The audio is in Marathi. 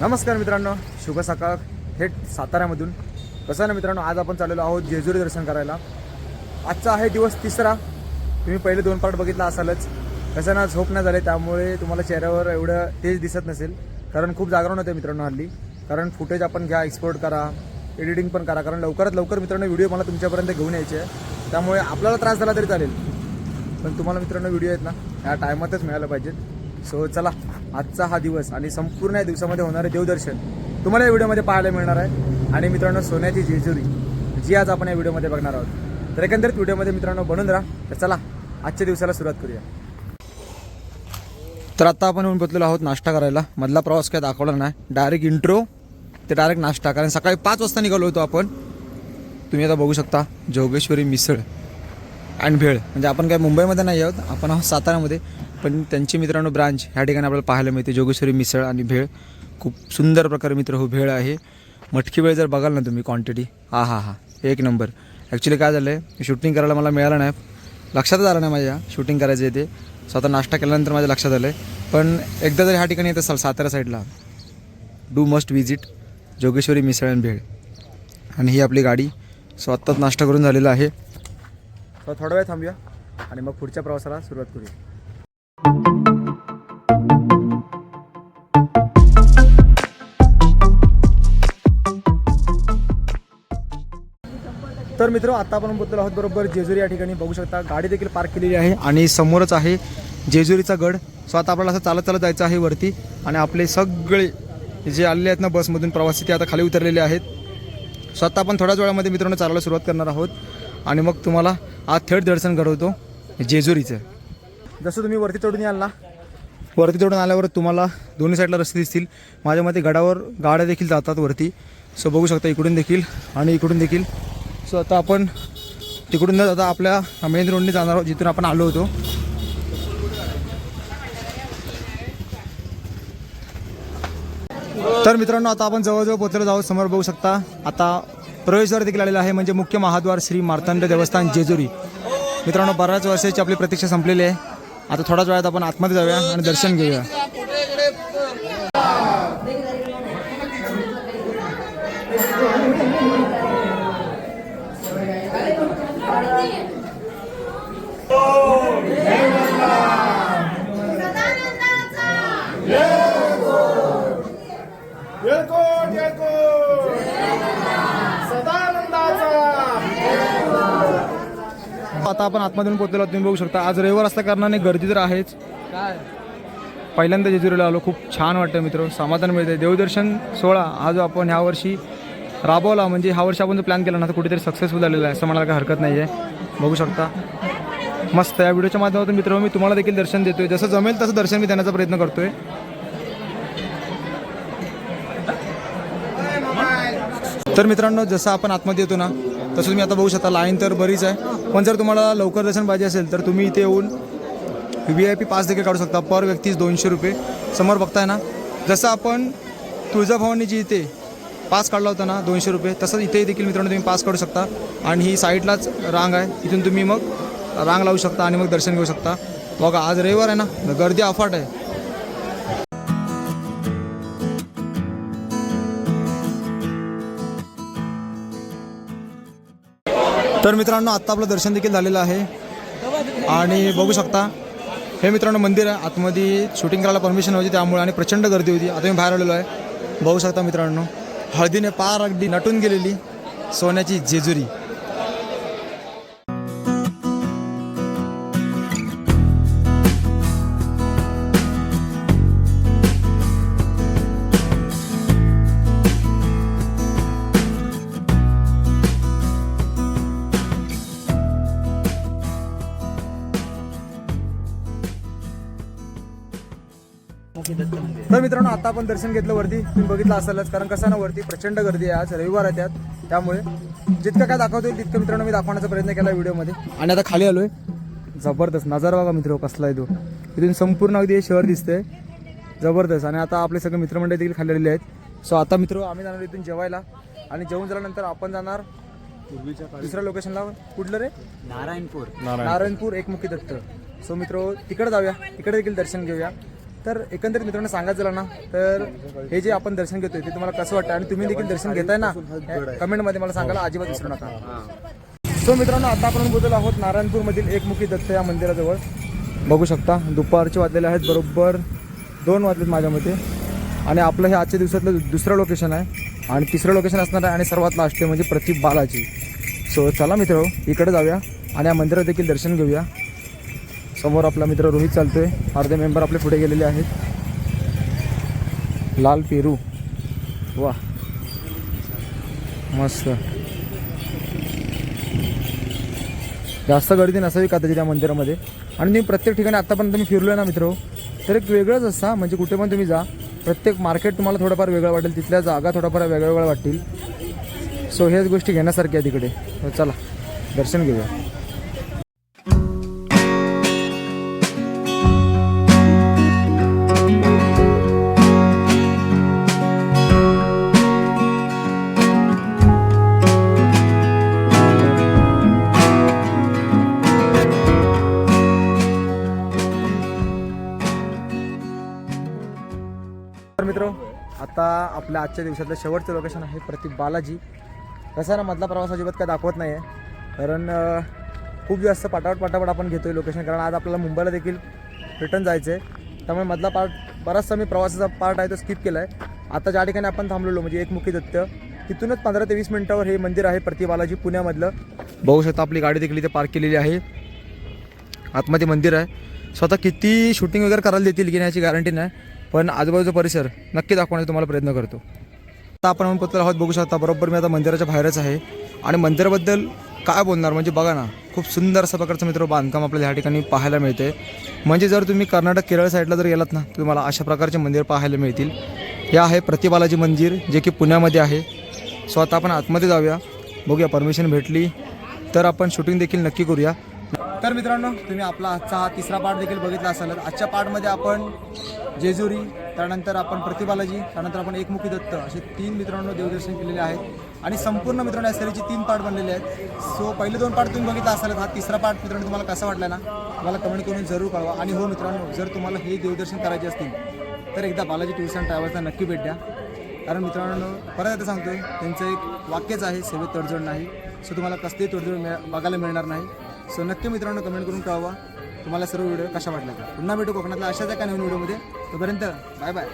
नमस्कार मित्रांनो शुभ सकाळ. थेट साताऱ्यामधून. कसं आहे ना मित्रांनो आज आपण चाललेलो आहोत जेजुरी दर्शन करायला. आजचा आहे दिवस तिसरा. तुम्ही पहिले दोन पार्ट बघितला असालच. कसं ना झोप नाही झाले त्यामुळे तुम्हाला चेहऱ्यावर एवढं तेज दिसत नसेल. कारण खूप जागरण होते मित्रांनो हल्ली. कारण फुटेज आपण घ्या एक्सपोर्ट करा एडिटिंग पण करा. कारण लवकरात लवकर मित्रांनो व्हिडिओ मला तुमच्यापर्यंत घेऊन यायचे आहे. त्यामुळे आपल्याला त्रास झाला तरी चालेल. पण तुम्हाला मित्रांनो व्हिडिओ आहेत ना ह्या टायमातच मिळायला पाहिजेत. सो चला आजचा हा दिवस आणि संपूर्ण या दिवसामध्ये होणारे देवदर्शन तुम्हाला या व्हिडिओमध्ये पाहायला मिळणार आहे. आणि मित्रांनो सोन्याची जेजुरी जी आज आपण या व्हिडिओमध्ये बघणार आहोत. तर एकंदरीत व्हिडिओमध्ये मित्रांनो बनून राहा. तर चला आजच्या दिवसाला सुरुवात करूया. तर आता आपण येऊन पोचलेलो आहोत नाश्ता करायला. मधला प्रवास काय दाखवला नाही. डायरेक्ट इंट्रो ते डायरेक्ट नाश्ता. कारण सकाळी पाच वाजता निघालो होतो आपण. तुम्ही आता बघू शकता जोगेश्वरी मिसळ अँड भेळ. म्हणजे आपण काय मुंबईमध्ये नाही आहोत आपण आहोत साताऱ्यामध्ये. पण त्यांची मित्रांनो ब्रांच ह्या ठिकाणी आपल्याला पाहायला मिळते. जोगेश्वरी मिसळ आणि भेळ. खूप सुंदर प्रकारे मित्र हो भेळ आहे. मटकी वेळ जर बघाल ना तुम्ही क्वांटिटी हा हा हा. एक नंबर ॲक्च्युली काय झालं आहे शूटिंग करायला मला मिळालं नाही. लक्षातच आलं नाही माझ्या शूटिंग करायचं आहे ते. स्वतः नाश्ता केल्यानंतर माझ्या लक्षात आलं आहे पण एकदा जर ह्या ठिकाणी येत असाल सातारा साईडला do must visit Jogeshwari misal and bhel. आणि ही आपली गाडी. सो आत्ताच नाश्ता करून झालेला आहे. तर थोडा वेळ थांबूया आणि मग पुढच्या प्रवासाला सुरुवात करूया. तर मित्र आता आपण बोलतो आहोत बरोबर जेजुरी या ठिकाणी. बघू शकता गाडी देखील पार्क केलेली आहे आणि समोरच आहे जेजुरीचा गड. सो आता आपल्याला असं चालत चालत जायचं आहे वरती आणि आपले सगळे जे आलेले आहेत ना बसमधून प्रवासी ते आता खाली उतरलेले आहेत. सो आता आपण थोड्याच वेळामध्ये मित्रांनो चालायला सुरुवात करणार आहोत आणि मग तुम्हाला आज थेट दर्शन घडवतो जेजुरीचं. जसं तुम्ही वरती चढून याल ना? वरती चढून आल्यावर तुम्हाला दोन्ही साईडला रस्ते दिसतील. माझ्या मते गडावर गाड्या देखील जातात वरती. सो बघू शकता इकडून देखील आणि इकडून देखील. सो आता आपण तिकडून न जाता आपल्या मेन रोडने जाणार आहोत जिथून आपण आलो होतो. तर मित्रांनो आता आपण जवळजवळ पोहोचलेलो आहोत. समोर बघू शकता आता प्रवेशद्वार देखील आलेला आहे. म्हणजे मुख्य महाद्वार श्री मार्तंड देवस्थान जेजुरी. मित्रांनो बऱ्याच वर्षाची आपली प्रतीक्षा संपलेली आहे. आता थोड्याच वेळात आपण आतमध्ये जाऊया आणि दर्शन घेऊया. आता आपण आतमधून पोहोचलेलो तुम्ही बघू शकता. आज रविवार असल्या कारणाने गर्दी तर आहेच. पहिल्यांदा जेजुरीला आलो. खूप छान वाटतं मित्र. समाधान मिळते देवदर्शन सोहळा हा जो आपण ह्या वर्षी राबवला म्हणजे ह्या वर्षी आपण जो प्लॅन केला ना तो कुठेतरी सक्सेसफुल झालेला आहे असं म्हणायला काही हरकत नाही आहे बघू शकता. मस्त या व्हिडिओच्या माध्यमातून मित्र मी तुम्हाला देखील दर्शन देतोय. जसं जमेल तसं दर्शन मी देण्याचा प्रयत्न करतोय. तर मित्रांनो जसं आपण आतमध्ये येतो ना तसं तुम्ही आता बघू शकता लाईन तर बरीच आहे. पण जर तुम्हाला लवकर दर्शन पाहिजे असेल तर तुम्ही इथे येऊन व्ही आय पी पास देखील काढू शकता. पर व्यक्तीच दोनशे रुपये. समोर बघताय ना जसं आपण तुळजाभवानी जी इथे पास काढला होता ना दोनशे रुपये तसंच इथे देखील मित्रांनो तुम्ही पास काढू शकता. आणि ही साईडलाच रांग आहे. इथून तुम्ही मग रांग लावू शकता आणि मग दर्शन घेऊ शकता. बघा आज रविवार आहे ना गर्दी अफाट आहे. तर मित्रांनो आत्ता आपलं दर्शन देखील झालेलं आहे. आणि बघू शकता हे मित्रांनो मंदिर आहे. आतमध्ये शूटिंग करायला परमिशन होती त्यामुळे आणि प्रचंड गर्दी होती. आता मी बाहेर आलेलो आहे. बघू शकता मित्रांनो हळदीने पार अगदी नटून गेलेली सोन्याची जेजुरी. तर मित्रांनो आता आपण दर्शन घेतलं वरती. तुम्ही बघितलं असालच कारण कसं ना वरती प्रचंड गर्दी आहे आज. रविवार आहे त्यात. त्यामुळे जितकं काय दाखवता येईल तितकं मित्रांनो मी दाखवण्याचा प्रयत्न केला व्हिडिओमध्ये. आणि आता खाली आलोय. जबरदस्त नजारा बघा मित्र कसला आहे तो. इथून संपूर्ण अगदी हे शहर दिसतंय. जबरदस्त. आणि आता आपले सगळे मित्रमंडळी देखील खाली आलेले आहेत. सो आता मित्र आम्ही जाणार इथून जेवायला. आणि जेवून झाल्यानंतर आपण जाणार दुसऱ्या लोकेशनला कुठलं रे? नारायणपूर. नारायणपूर एकमुखी दत्त. सो मित्र तिकडे जाऊया. तिकडे देखील दर्शन घेऊया. तर एकंदरीत मित्रांनो सांगायचं झालं ना तर हे जे आपण दर्शन घेतोय ते तुम्हाला कसं वाटतं? आणि तुम्ही देखील दर्शन घेताय ना कमेंटमध्ये मला सांगायला अजिबात विसरू नका. सो मित्रांनो आता आपण बोलत आहोत नारायणपूरमधील एकमुखी दत्त या मंदिराजवळ. बघू शकता दुपारचे वाजलेले आहेत बरोबर दोन वाजलेत माझ्या मते. आणि आपलं हे आजच्या दिवसातलं दुसरं लोकेशन आहे. आणि तिसरं लोकेशन असणार आहे आणि सर्वात लास्ट आहे म्हणजे प्रतिप बालाजी. सो चला मित्र इकडे जाऊया आणि या मंदिरात देखील दर्शन घेऊया. समोर आपला मित्र रोहित चालतोय. अर्धे मेंबर आपले पुढे गेलेले आहेत. लाल पेरू. वा मस्त. जास्त गर्दी नसावी का त्याच्या त्या मंदिरामध्ये. आणि तुम्ही प्रत्येक ठिकाणी आतापर्यंत तुम्ही फिरलोय ना मित्र हो, तर एक वेगळंच असा म्हणजे कुठे पण तुम्ही जा प्रत्येक मार्केट तुम्हाला थोडंफार वेगळं वाटेल तिथल्या जागा थोडाफार वेगळ्या वेगळ्या वाटतील. सो ह्याच गोष्टी घेण्यासारख्या आहे तिकडे. हो, चला. दर्शन घेऊया. मित्र आता आपल्या आजच्या दिवसातलं शेवटचं लोकेशन आहे प्रतीक बालाजी. कसं आहे ना मधला प्रवास अजिबात काय दाखवत नाही आहे कारण खूप जास्त पटापट पटापट आपण घेतो आहे लोकेशन कारण आज आपल्याला मुंबईला देखील रिटर्न जायचं आहे त्यामुळे मधला पार्ट बराचसा मी प्रवासाचा पार्ट आहे तो स्किप केला आहे आता ज्या ठिकाणी आपण थांबलेलो म्हणजे एकमुखी दत्त तिथूनच पंधरा ते वीस मिनिटावर हे मंदिर आहे प्रति बालाजी पुण्यामधलं. बघू शकता आपली गाडी देखील इथे पार्क केलेली आहे. आतमध्ये मंदिर आहे. स्वतः किती शूटिंग वगैरे करायला देतील की नाही याची गॅरंटी नाही. पण आजूबाजूचा परिसर नक्की दाखवण्याचा तुम्हाला प्रयत्न करतो. आता आपण आपण पत्र आहोत बघू शकता बरोबर मी आता मंदिराच्या बाहेरच आहे. आणि मंदिराबद्दल काय बोलणार? म्हणजे बघा ना खूप सुंदर असं प्रकारचं मित्र बांधकाम आपल्याला ह्या ठिकाणी पाहायला मिळते म्हणजे जर तुम्ही कर्नाटक केरळ साईडला जर गेलात ना तुम्हाला अशा प्रकारचे मंदिर पाहायला मिळतील. हे आहे प्रतिबालाजी मंदिर जे की पुण्यामध्ये आहे. सो आता आपण आतमध्ये जाऊया. बघूया परमिशन भेटली तर आपण शूटिंग देखील नक्की करूया. तर मित्रांनो तुम्ही आपला आजचा हा तिसरा पार्ट देखील बघितला असाल. आजच्या पार्टमध्ये आपण जेजुरी त्यानंतर आपण प्रतिबालाजी त्यानंतर आपण एकमुखी दत्त असे तीन मित्रांनो देवदर्शन केलेले आहेत. आणि संपूर्ण मित्रांनो या सेरीचे तीन पार्ट बनलेले आहेत. सो पहिले दोन पार्ट तुम्ही बघितला असाल हा तिसरा पार्ट मित्रांनो तुम्हाला कसा वाटला ना मला कमेंट करून जरूर कळवा. आणि हो मित्रांनो जर तुम्हाला हे देवदर्शन करायचे असतील तर एकदा बालाजी टूर्स अँड ट्रॅव्हल्सला नक्की भेट द्या. कारण मित्रांनो परत आता सांगतो त्यांचं एक वाक्यच आहे सेवेत तडजोड नाही. सो तुम्हाला कसलीही तडजोड मिळ बघायला मिळणार नाही. सो नक्की मित्रांनो कमेंट करून कळवा. तुम्हाला सर्व व्हिडिओ कशा वाटला पुन्हा भेटू कोकणातला अशाच एका नवीन व्हिडिओमध्ये. तोपर्यंत बाय बाय